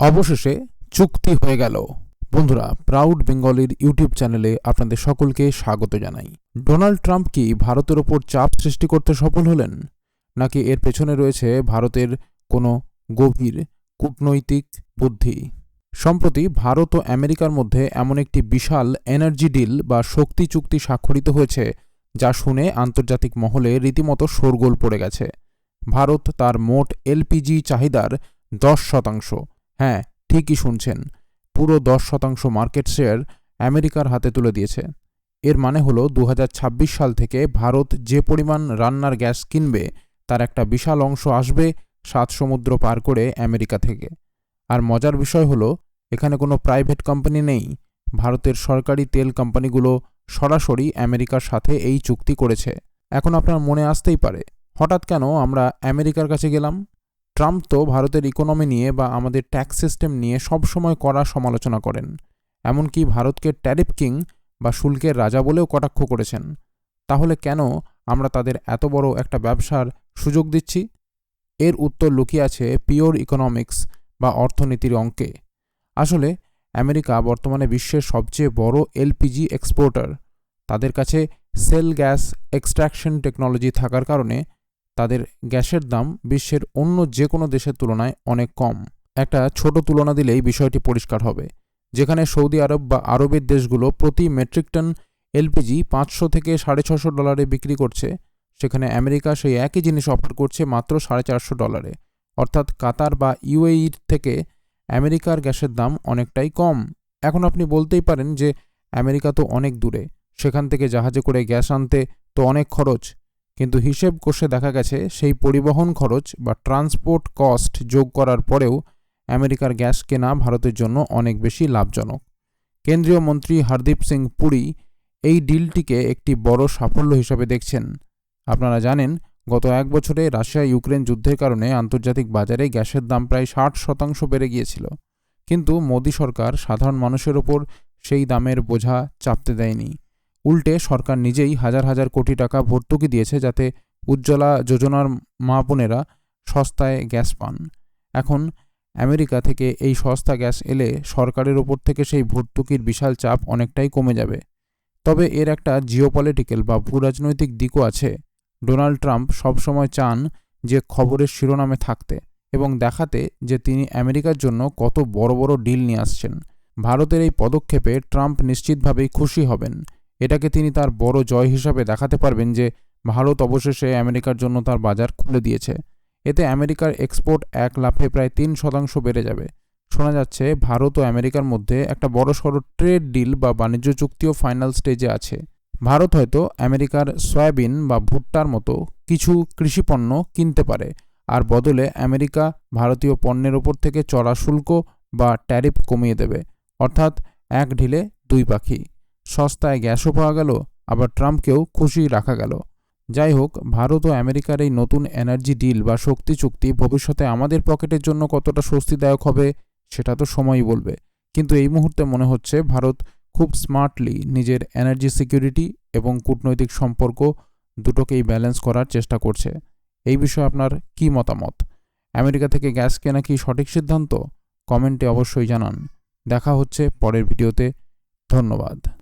অবশেষে চুক্তি হয়ে গেল। বন্ধুরা প্রাউড বেঙ্গলির ইউটিউব চ্যানেলে আপনাদের সকলকে স্বাগত জানাই। ডোনাল্ড ট্রাম্প কি ভারতের ওপর চাপ সৃষ্টি করতে সফল হলেন? নাকি এর পেছনে রয়েছে ভারতের কোনো গভীর কূটনৈতিক বুদ্ধি? সম্প্রতি ভারত ও আমেরিকার মধ্যে এমন একটি বিশাল এনার্জি ডিল বা শক্তি চুক্তি স্বাক্ষরিত হয়েছে, যা শুনে আন্তর্জাতিক মহলে রীতিমতো শোরগোল পড়ে গেছে। ভারত তার মোট এলপিজি চাহিদার দশ শতাংশ। হ্যাঁ ঠিকই শুনছেন। পুরো দশ শতাংশ মার্কেট শেয়ার আমেরিকার হাতে তুলে দিয়েছে। এর মানে হলো দু হাজার ছাব্বিশ সাল থেকে ভারত যে পরিমাণ রান্নার গ্যাস কিনবে, তার একটা বিশাল অংশ আসবে সাত সমুদ্র পার করে আমেরিকা থেকে। আর মজার বিষয় হলো, এখানে কোনো প্রাইভেট কোম্পানি নেই। ভারতের সরকারি তেল কোম্পানিগুলো সরাসরি আমেরিকার সাথে এই চুক্তি করেছে। এখন আপনার মনে আসতেই পারে, হঠাৎ কেন আমরা আমেরিকার কাছে গেলাম? ট্রাম্প তো ভারতের ইকোনমি নিয়ে বা আমাদের ট্যাক্স সিস্টেম নিয়ে সবসময় কড়া সমালোচনা করেন। এমনকি ভারতকে ট্যারিফ কিং বা শুল্কের রাজা বলেও কটাক্ষ করেছেন। তাহলে কেন আমরা তাদের এত বড় একটা ব্যবসার সুযোগ দিচ্ছি? এর উত্তর লুকিয়ে আছে পিওর ইকোনমিক্স বা অর্থনীতির অঙ্কে। আসলে আমেরিকা বর্তমানে বিশ্বের সবচেয়ে বড় এলপিজি এক্সপোর্টার তাদের কাছে সেল গ্যাস এক্সট্রাকশন টেকনোলজি থাকার কারণে তাদের গ্যাসের দাম বিশ্বের অন্য যে কোনো দেশের তুলনায় অনেক কম। একটা ছোট তুলনা দিলেই বিষয়টি পরিষ্কার হবে। যেখানে সৌদি আরব বা আরবের দেশগুলো প্রতি মেট্রিক টন এলপিজি পাঁচশো থেকে সাড়ে ছশো ডলারে বিক্রি করছে, সেখানে আমেরিকা সেই একই জিনিস অফার করছে মাত্র সাড়ে চারশো ডলারে। অর্থাৎ কাতার বা ইউএইর থেকে আমেরিকার গ্যাসের দাম অনেকটাই কম। এখন আপনি বলতেই পারেন যে আমেরিকা তো অনেক দূরে, সেখান থেকে জাহাজে করে গ্যাস আনতে তো অনেক খরচ। কিন্তু হিসেব কষে দেখা গেছে সেই পরিবহন খরচ বা ট্রান্সপোর্ট কস্ট যোগ করার পরেও আমেরিকার গ্যাস কেনা ভারতের জন্য অনেক বেশি লাভজনক। কেন্দ্রীয় মন্ত্রী হরদীপ সিং পুরী এই ডিলটিকে একটি বড় সাফল্য হিসাবে দেখছেন। আপনারা জানেন, গত এক বছরে রাশিয়া ইউক্রেন যুদ্ধের কারণে আন্তর্জাতিক বাজারে গ্যাসের দাম প্রায় ষাট শতাংশ বেড়ে গিয়েছিল। কিন্তু মোদী সরকার সাধারণ মানুষের ওপর সেই দামের বোঝা চাপতে দেয়নি। উল্টে সরকার নিজেই হাজার হাজার কোটি টাকা ভর্তুকি দিয়েছে যাতে উজ্জ্বলা যোজনার মা বোনেরা সস্তায় গ্যাস পান। এখন আমেরিকা থেকে এই সস্তা গ্যাস এলে সরকারের ওপর থেকে সেই ভর্তুকির বিশাল চাপ অনেকটাই কমে যাবে। তবে এর একটা জিওপলিটিক্যাল বা ভূরাজনৈতিক দিকও আছে। ডোনাল্ড ট্রাম্প সবসময় চান যে খবরের শিরোনামে থাকতে এবং দেখাতে যে তিনি আমেরিকার জন্য কত বড় বড় ডিল নিয়ে আসছেন। ভারতের এই পদক্ষেপে ট্রাম্প নিশ্চিতভাবেই খুশি হবেন। এটাকে তিনি তার বড় জয় হিসাবে দেখাতে পারবেন যে ভারত অবশেষে আমেরিকার জন্য তার বাজার খুলে দিয়েছে। এতে আমেরিকার এক্সপোর্ট এক লাফে প্রায় তিন শতাংশ বেড়ে যাবে। শোনা যাচ্ছে, ভারত ও আমেরিকার মধ্যে একটা বড় সড়ো ট্রেড ডিল বা বাণিজ্য চুক্তিও ফাইনাল স্টেজে আছে। ভারত হয়তো আমেরিকার সয়াবিন বা ভুট্টার মতো কিছু কৃষিপণ্য কিনতে পারে। আর বদলে আমেরিকা ভারতীয় পণ্যের ওপর থেকে চড়া শুল্ক বা ট্যারিফ কমিয়ে দেবে। অর্থাৎ এক ঢিলে দুই পাখি। সস্তায় গ্যাসও পাওয়া গেল, আবার ট্রাম্পকেও খুশি রাখা গেল। যাই হোক ভারত ও আমেরিকার এই নতুন এনার্জি ডিল বা শক্তি চুক্তি ভবিষ্যতে আমাদের পকেটের জন্য কতটা স্বস্তিদায়ক হবে, সেটা তো সময়ই বলবে। কিন্তু এই মুহূর্তে মনে হচ্ছে ভারত খুব স্মার্টলি নিজের এনার্জি সিকিউরিটি এবং কূটনৈতিক সম্পর্ক দুটোকেই ব্যালেন্স করার চেষ্টা করছে। এই বিষয়ে আপনার কি মতামত? আমেরিকা থেকে গ্যাস কেনা কি সঠিক সিদ্ধান্ত? কমেন্টে অবশ্যই জানান। দেখা হচ্ছে পরের ভিডিওতে। ধন্যবাদ।